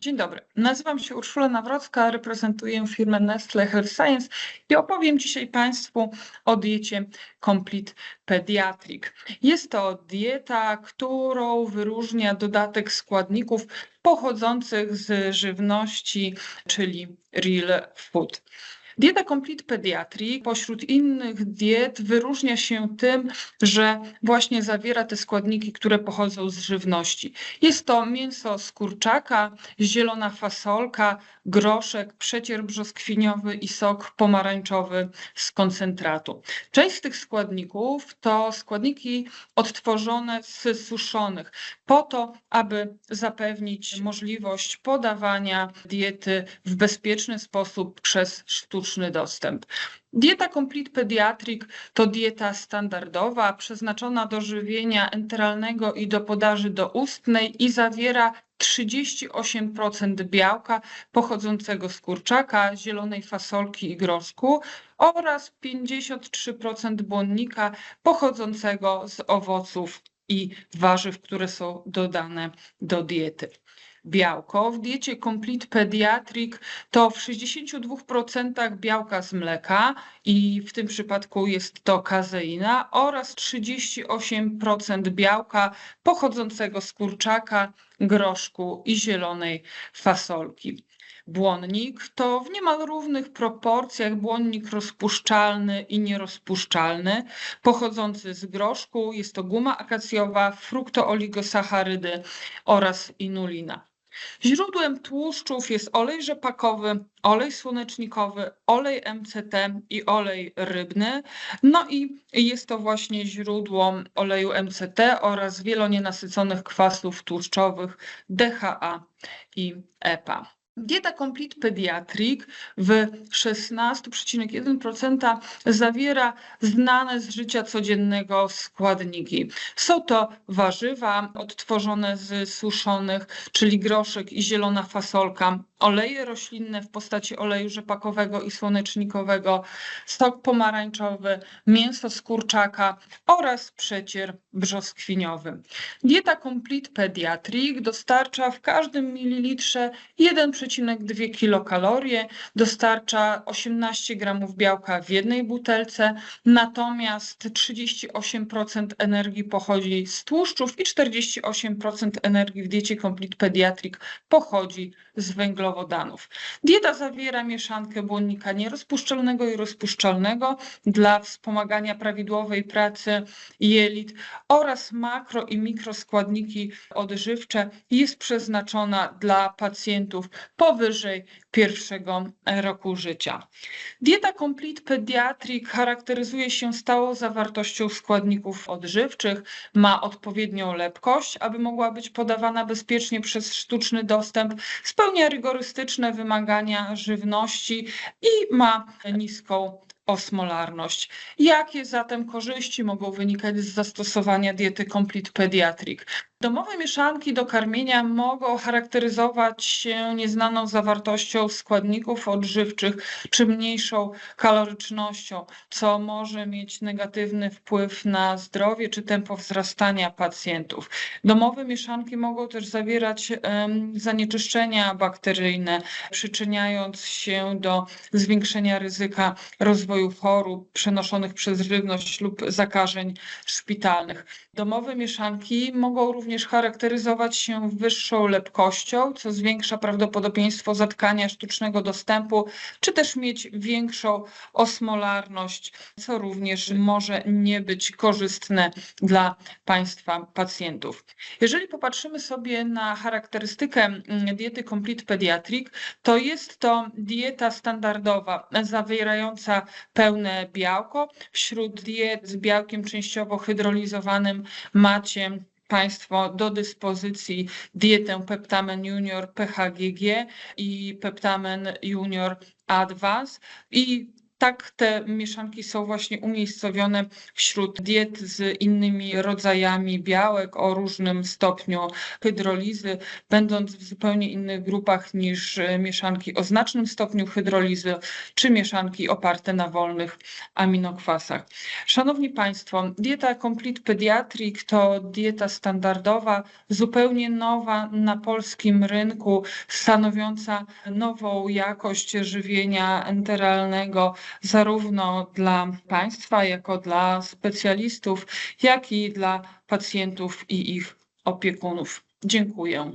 Dzień dobry. Nazywam się Urszula Nawrocka, reprezentuję firmę Nestle Health Science i opowiem dzisiaj Państwu o diecie Complete Pediatric. Jest to dieta, którą wyróżnia dodatek składników pochodzących z żywności, czyli real food. Dieta Complete Pediatric pośród innych diet wyróżnia się tym, że właśnie zawiera te składniki, które pochodzą z żywności. Jest to mięso z kurczaka, zielona fasolka, groszek, przecier brzoskwiniowy i sok pomarańczowy z koncentratu. Część z tych składników to składniki odtworzone z suszonych, po to, aby zapewnić możliwość podawania diety w bezpieczny sposób przez dostęp. Dieta Complete Pediatric to dieta standardowa, przeznaczona do żywienia enteralnego i do podaży doustnej i zawiera 38% białka pochodzącego z kurczaka, zielonej fasolki i groszku oraz 53% błonnika pochodzącego z owoców i warzyw, które są dodane do diety. Białko w diecie Complete Pediatric to w 62% białka z mleka i w tym przypadku jest to kazeina oraz 38% białka pochodzącego z kurczaka, groszku i zielonej fasolki. Błonnik to w niemal równych proporcjach błonnik rozpuszczalny i nierozpuszczalny, pochodzący z groszku. Jest to guma akacjowa, fruktooligosacharydy oraz inulina. Źródłem tłuszczów jest olej rzepakowy, olej słonecznikowy, olej MCT i olej rybny. No i jest to właśnie źródło oleju MCT oraz wielonienasyconych kwasów tłuszczowych DHA i EPA. Dieta Complete Pediatric w 16,1% zawiera znane z życia codziennego składniki. Są to warzywa odtworzone z suszonych, czyli groszek i zielona fasolka, oleje roślinne w postaci oleju rzepakowego i słonecznikowego, sok pomarańczowy, mięso z kurczaka oraz przecier brzoskwiniowy. Dieta Complete Pediatric dostarcza w każdym mililitrze 1,2 kilokalorie, dostarcza 18 gramów białka w jednej butelce, natomiast 38% energii pochodzi z tłuszczów i 48% energii w diecie Complete Pediatric pochodzi z węglowodanów. Dieta zawiera mieszankę błonnika nierozpuszczalnego i rozpuszczalnego dla wspomagania prawidłowej pracy jelit oraz makro i mikroskładniki odżywcze. Jest przeznaczona dla pacjentów powyżej pierwszego roku życia. Dieta Complete Pediatric charakteryzuje się stałą zawartością składników odżywczych, ma odpowiednią lepkość, aby mogła być podawana bezpiecznie przez sztuczny dostęp, spełnia rygorystyczne wymagania żywności i ma niską osmolarność. Jakie zatem korzyści mogą wynikać z zastosowania diety Complete Pediatric? Domowe mieszanki do karmienia mogą charakteryzować się nieznaną zawartością składników odżywczych czy mniejszą kalorycznością, co może mieć negatywny wpływ na zdrowie czy tempo wzrastania pacjentów. Domowe mieszanki mogą też zawierać zanieczyszczenia bakteryjne, przyczyniając się do zwiększenia ryzyka rozwoju chorób przenoszonych przez żywność lub zakażeń szpitalnych. Domowe mieszanki mogą również również charakteryzować się wyższą lepkością, co zwiększa prawdopodobieństwo zatkania sztucznego dostępu, czy też mieć większą osmolarność, co również może nie być korzystne dla Państwa pacjentów. Jeżeli popatrzymy sobie na charakterystykę mm, diety Complete Pediatric, to jest to dieta standardowa, zawierająca pełne białko. Wśród diet z białkiem częściowo hydrolizowanym macie Państwo do dyspozycji dietę Peptamen Junior PHGG i Peptamen Junior Advance i Tak, te mieszanki są właśnie umiejscowione wśród diet z innymi rodzajami białek o różnym stopniu hydrolizy, będąc w zupełnie innych grupach niż e, mieszanki o znacznym stopniu hydrolizy czy mieszanki oparte na wolnych aminokwasach. Szanowni Państwo, dieta Complete Pediatric to dieta standardowa, zupełnie nowa na polskim rynku, stanowiąca nową jakość żywienia enteralnego zarówno dla państwa, jako dla specjalistów, jak i dla pacjentów i ich opiekunów. Dziękuję.